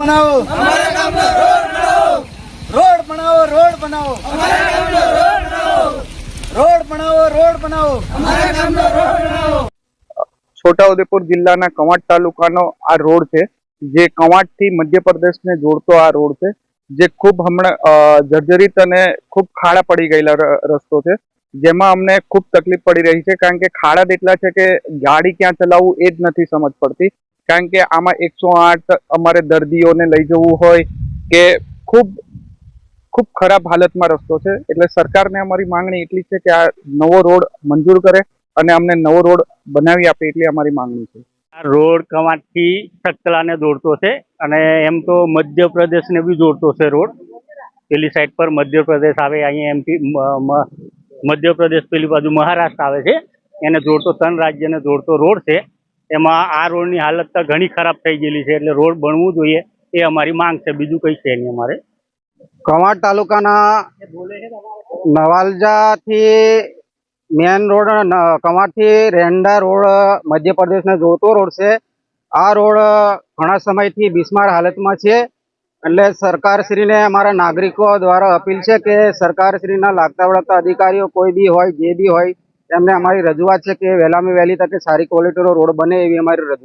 બનાવો. રોડ બનાવો. રોડ બનાવો રોડ બનાવો. રોડ બનાવો. છોટાઉદેપુર જિલ્લાના કવાંટ તાલુકાનો આ રોડ છે. જે કવાંટથી મધ્યપ્રદેશને જોડતો આ રોડ છે. જે ખૂબ હમણાં જર્જરિત અને ખૂબ ખાડા પડી ગયેલા રસ્તો છે. જેમાં અમને ખૂબ તકલીફ પડી રહી છે. કારણ કે ખાડા એટલા છે કે ગાડી ક્યાં ચલાવવું એ જ નથી સમજ પડતી. કારણ કે આમાં એકસો આઠ અમારે દર્દીઓને લઈ જવું હોય કે ખૂબ ખૂબ ખરાબ હાલતમાં રસ્તો છે. એટલે સરકારને અમારી માંગણી એટલી છે કે આ નવો રોડ મંજૂર કરે અને અમને નવો રોડ બનાવી આપે એટલી અમારી માંગણી છે. આ રોડ કમાટથી સકલાને દોડતો છે અને એમ તો મધ્યપ્રદેશને બી દોડતો છે રોડ. પેલી સાઈડ પર મધ્યપ્રદેશ આવે અહીંયા એમપી મધ્યપ્રદેશ પેલી બાજુ મહારાષ્ટ્ર આવે છે. એને જોડતો ત્રણ રાજ્યને જોડતો રોડ છે. એમાં આ રોડની હાલત તો ઘણી ખરાબ થઈ ગયેલી છે, એટલે રોડ બનવું જોઈએ, એ અમારી માંગ છે. બીજું કંઈ છે નહીં અમારે. કવાડ તાલુકાના નવાલજાથી મેન રોડ કવાડથી રેન્ડા રેંડા મધ્યપ્રદેશને જોતો રોડ છે. આ રોડ ઘણા સમયથી બિસ્માર હાલતમાં છે, એટલે સરકારશ્રીને અમારા નાગરિકો દ્વારા અપીલ છે કે સરકારશ્રીના લાગતા વળગતા અધિકારીઓ કોઈ બી હોય, જે બી હોય એમને અમારી રજૂઆત છે કે વહેલામાં વહેલી તકે સારી ક્વોલિટીનો રોડ બને એવી અમારી રજૂઆત